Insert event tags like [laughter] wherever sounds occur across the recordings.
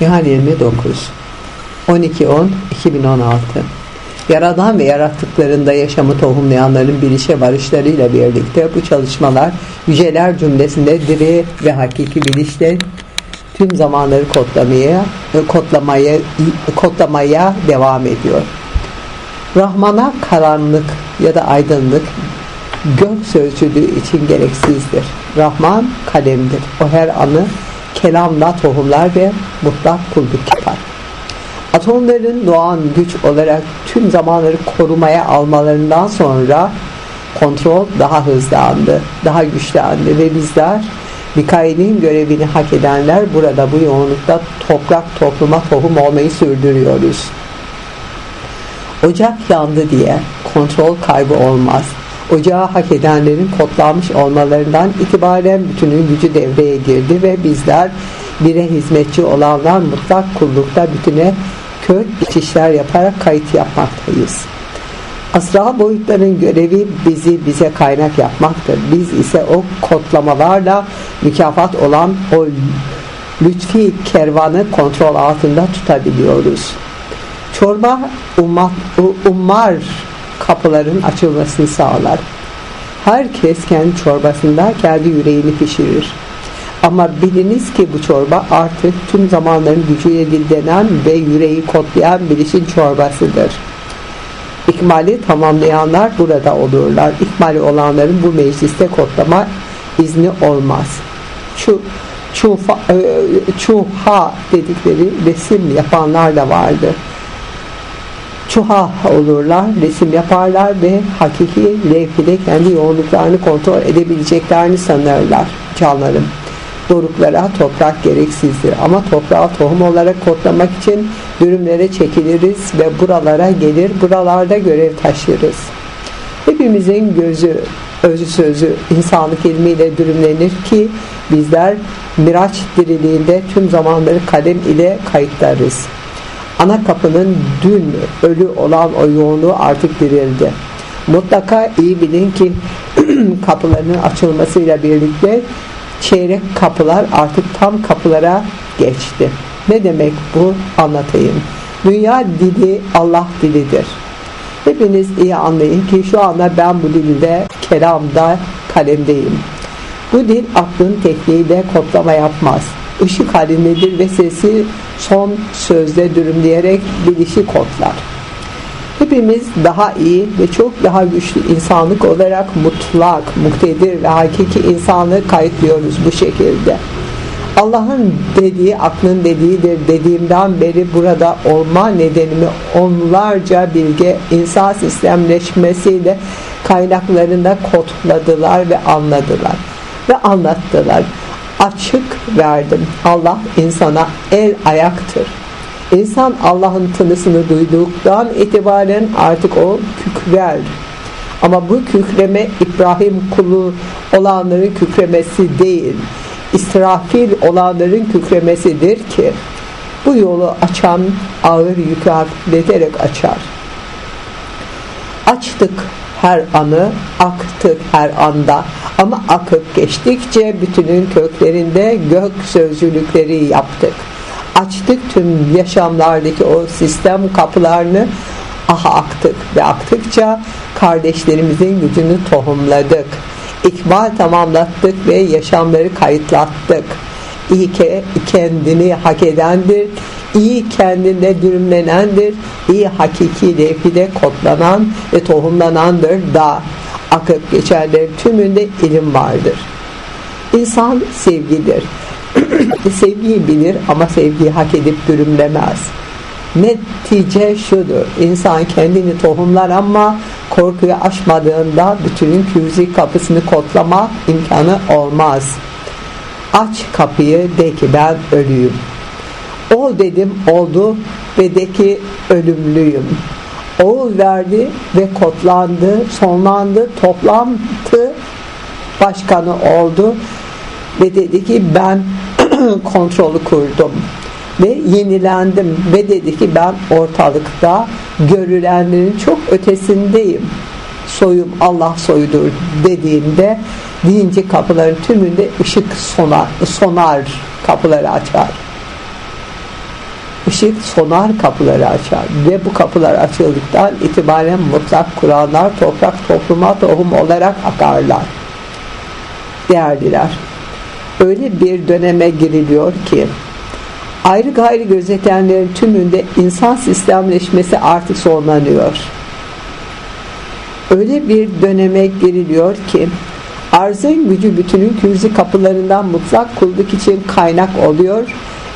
Nihal 29 12-10 2016 Yaradan ve yarattıklarında yaşamı tohumlayanların bilişe varışlarıyla birlikte bu çalışmalar yüceler cümlesinde diri ve hakiki bilişle tüm zamanları kodlamaya, kodlamaya, kodlamaya devam ediyor. Rahman'a karanlık ya da aydınlık gök sözcülüğü için gereksizdir. Rahman kalemdir. O her anı kelamla tohumlar ve mutlak kulluk yapar. Atomların doğan güç olarak tüm zamanları korumaya almalarından sonra kontrol daha hızlandı, daha güçlendi ve bizler Mikail'in görevini hak edenler burada bu yoğunlukta toprak topluma tohum olmayı sürdürüyoruz. Ocak yandı diye kontrol kaybı olmaz. Ocağı hak edenlerin kodlanmış olmalarından itibaren bütünün gücü devreye girdi ve bizler bire hizmetçi olanlar mutlak kullukta bütüne kök işler yaparak kayıt yapmaktayız. Asra boyutların görevi bizi bize kaynak yapmaktır. Biz ise o kodlamalarla mükafat olan o lütfi kervanı kontrol altında tutabiliyoruz. Çorba ummar kapıların açılmasını sağlar. Herkes kendi çorbasında kendi yüreğini pişirir. Ama biliniz ki bu çorba artık tüm zamanların gücüyle dildenen ve yüreği kodlayan bilişin çorbasıdır. İkmali tamamlayanlar burada olurlar. İkmali olanların bu mecliste kodlama izni olmaz. Şu çuha, e, çuha dedikleri resim yapanlar da vardı. Çuha olurlar, resim yaparlar ve hakiki levhide kendi yoğunluklarını kontrol edebileceklerini sanırlar canlarım doruklara toprak gereksizdir. Ama toprağı tohum olarak kodlamak için dürümlere çekiliriz ve buralara gelir, buralarda görev taşırız. Hepimizin gözü, özü sözü insanlık ilmiyle dürümlenir ki bizler Miraç diriliğinde tüm zamanları kalem ile kayıtlarız. Ana kapının dün ölü olan o yoğunluğu artık dirildi. Mutlaka iyi bilin ki [clears throat] kapılarının açılmasıyla birlikte çeyrek kapılar artık tam kapılara geçti. Ne demek bu? Anlatayım. Dünya dili Allah dilidir. Hepiniz iyi anlayın ki şu anda ben bu dilde, kelamda, kalemdeyim. Bu dil aklın tekniğiyle kodlama yapmaz. Işık halindedir ve sesi son sözde dürümleyerek bilişi kodlar. Hepimiz daha iyi ve çok daha güçlü insanlık olarak mutlak, muktedir ve hakiki insanlığı kayıtlıyoruz bu şekilde. Allah'ın dediği aklın dediğidir dediğimden beri burada olma nedenimi onlarca bilge insan sistemleşmesiyle kaynaklarında kodladılar ve anladılar ve anlattılar. Açık verdim. Allah insana el ayaktır İnsan Allah'ın tınısını duyduktan itibaren artık o kükrer. Ama bu kükreme İbrahim kulu olanların kükremesi değil, İsrafil olanların kükremesidir ki bu yolu açan ağır yükü hafifleterek açar. Açtık her anı, aktık her anda ama akıp geçtikçe bütünün köklerinde gök sözcülükleri yaptık.'' açtık tüm yaşamlardaki o sistem kapılarını aha aktık ve aktıkça kardeşlerimizin gücünü tohumladık. İkmal tamamlattık ve yaşamları kayıtlattık. İyi ki kendini hak edendir, iyi kendinde dürümlenendir, iyi hakiki levhide kodlanan ve tohumlanandır da akıp geçenlerin tümünde ilim vardır. İnsan sevgidir [clears throat] sevgiyi bilir ama sevgiyi hak edip dürümlemez. Netice şudur. İnsan kendini tohumlar ama korkuyu aşmadığında bütünün kürzi kapısını kotlama imkanı olmaz. Aç kapıyı de ki ben ölüyüm. Ol dedim oldu ve de ki ölümlüyüm. Oğul verdi ve kotlandı, sonlandı, toplantı başkanı oldu ve dedi ki ben [clears throat] kontrolü kurdum ve yenilendim ve dedi ki ben ortalıkta görülenlerin çok ötesindeyim soyum Allah soyudur dediğinde deyince kapıların tümünde ışık sonar, sonar kapıları açar ışık sonar kapıları açar ve bu kapılar açıldıktan itibaren mutlak Kur'anlar toprak topluma tohum olarak akarlar. Değerliler, öyle bir döneme giriliyor ki ayrı gayrı gözetenlerin tümünde insan sistemleşmesi artık sonlanıyor. Öyle bir döneme giriliyor ki arzın gücü bütünün kürzi kapılarından mutlak kulluk için kaynak oluyor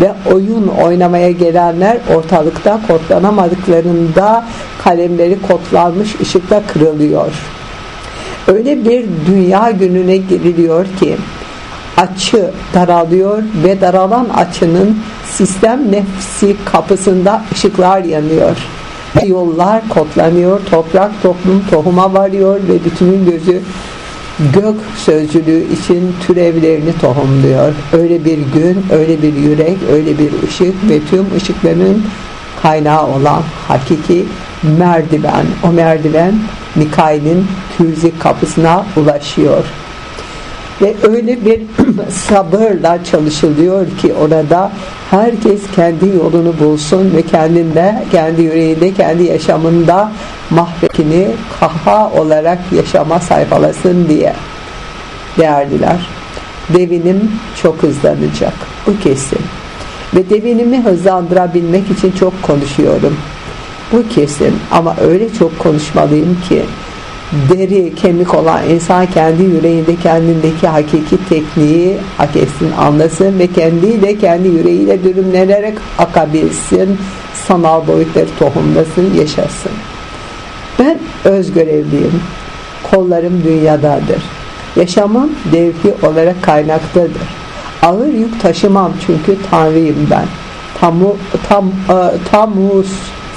ve oyun oynamaya gelenler ortalıkta kodlanamadıklarında kalemleri kodlanmış ışıkla kırılıyor. Öyle bir dünya gününe giriliyor ki açı daralıyor ve daralan açının sistem nefsi kapısında ışıklar yanıyor. Yollar kodlanıyor, toprak toplum tohuma varıyor ve bütünün gözü gök sözcülüğü için türevlerini tohumluyor. Öyle bir gün, öyle bir yürek, öyle bir ışık ve tüm ışıkların kaynağı olan hakiki merdiven. O merdiven Mikail'in kürzi kapısına ulaşıyor. Ve öyle bir [clears throat] sabırla çalışılıyor ki orada herkes kendi yolunu bulsun ve kendinde, kendi yüreğinde, kendi yaşamında mahrekini kaha olarak yaşama sayfalasın diye. Değerliler, devinim çok hızlanacak. Bu kesin. Ve devinimi hızlandırabilmek için çok konuşuyorum. Bu kesin ama öyle çok konuşmalıyım ki deri kemik olan insan kendi yüreğinde kendindeki hakiki tekniği hak etsin anlasın ve kendiyle kendi yüreğiyle dürümlenerek akabilsin sanal boyutları tohumlasın yaşasın. Ben öz görevliyim. Kollarım dünyadadır. Yaşamım devki olarak kaynaktadır. Ağır yük taşımam çünkü tanrıyım ben. Tamu, tam, e, tamus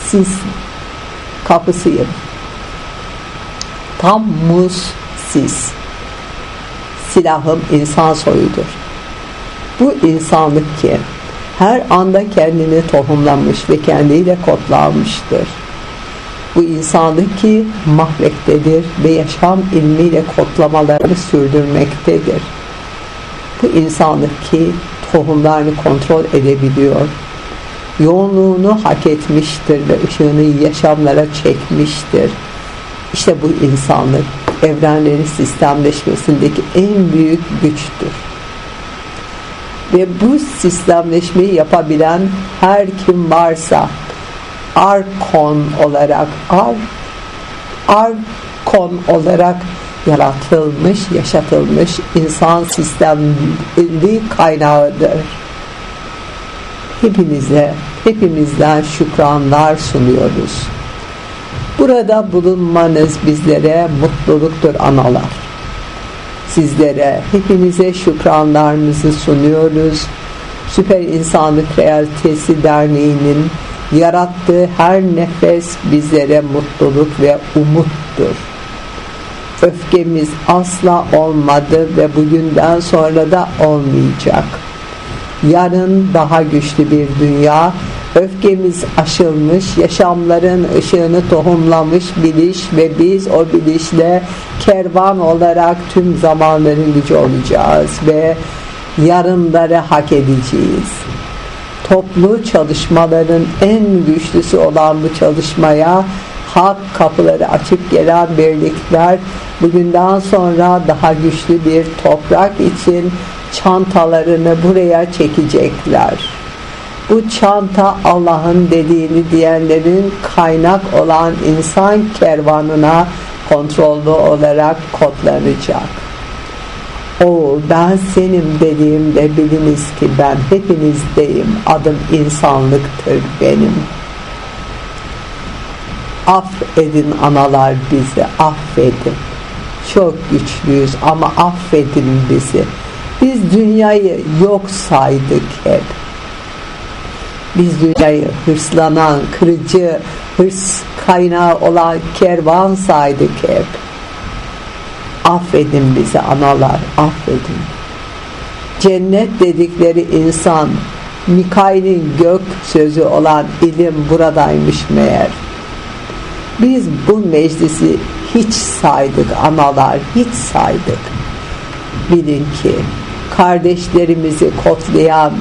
siz kapısıyım tam muz siz. Silahım insan soyudur. Bu insanlık ki her anda kendini tohumlamış ve kendiyle kodlanmıştır. Bu insanlık ki mahvektedir ve yaşam ilmiyle kodlamalarını sürdürmektedir. Bu insanlık ki tohumlarını kontrol edebiliyor. Yoğunluğunu hak etmiştir ve ışığını yaşamlara çekmiştir işte bu insanlık evrenlerin sistemleşmesindeki en büyük güçtür. Ve bu sistemleşmeyi yapabilen her kim varsa arkon olarak ar, arkon olarak yaratılmış, yaşatılmış insan sistemli kaynağıdır. Hepinize, hepimizden şükranlar sunuyoruz. Burada bulunmanız bizlere mutluluktur analar. Sizlere, hepinize şükranlarımızı sunuyoruz. Süper İnsanlık Realitesi Derneği'nin yarattığı her nefes bizlere mutluluk ve umuttur. Öfkemiz asla olmadı ve bugünden sonra da olmayacak. Yarın daha güçlü bir dünya, öfkemiz aşılmış, yaşamların ışığını tohumlamış biliş ve biz o bilişle kervan olarak tüm zamanların gücü olacağız ve yarınları hak edeceğiz. Toplu çalışmaların en güçlüsü olan bu çalışmaya hak kapıları açık gelen birlikler bugünden sonra daha güçlü bir toprak için çantalarını buraya çekecekler bu çanta Allah'ın dediğini diyenlerin kaynak olan insan kervanına kontrollü olarak kodlanacak. O ben senim dediğimde biliniz ki ben hepinizdeyim. Adım insanlıktır benim. Affedin analar bizi, affedin. Çok güçlüyüz ama affedin bizi. Biz dünyayı yok saydık hep biz dünyayı hırslanan, kırıcı, hırs kaynağı olan kervan saydık hep. Affedin bizi analar, affedin. Cennet dedikleri insan, Mikail'in gök sözü olan ilim buradaymış meğer. Biz bu meclisi hiç saydık analar, hiç saydık. Bilin ki kardeşlerimizi kotlayan,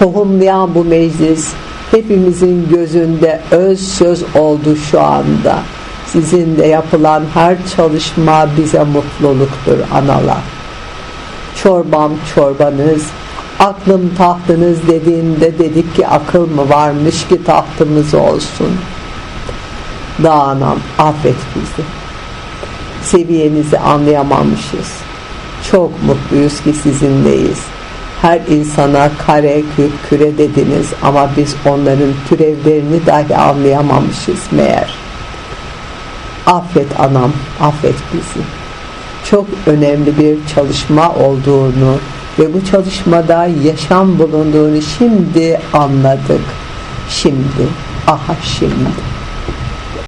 tohumlayan bu meclis hepimizin gözünde öz söz oldu şu anda. Sizinle yapılan her çalışma bize mutluluktur analar. Çorbam çorbanız, aklım tahtınız dediğinde dedik ki akıl mı varmış ki tahtımız olsun. Dağınam affet bizi. Seviyenizi anlayamamışız. Çok mutluyuz ki sizinleyiz. Her insana kare, küp, küre dediniz ama biz onların türevlerini dahi anlayamamışız meğer. Affet anam, affet bizi. Çok önemli bir çalışma olduğunu ve bu çalışmada yaşam bulunduğunu şimdi anladık. Şimdi, aha şimdi.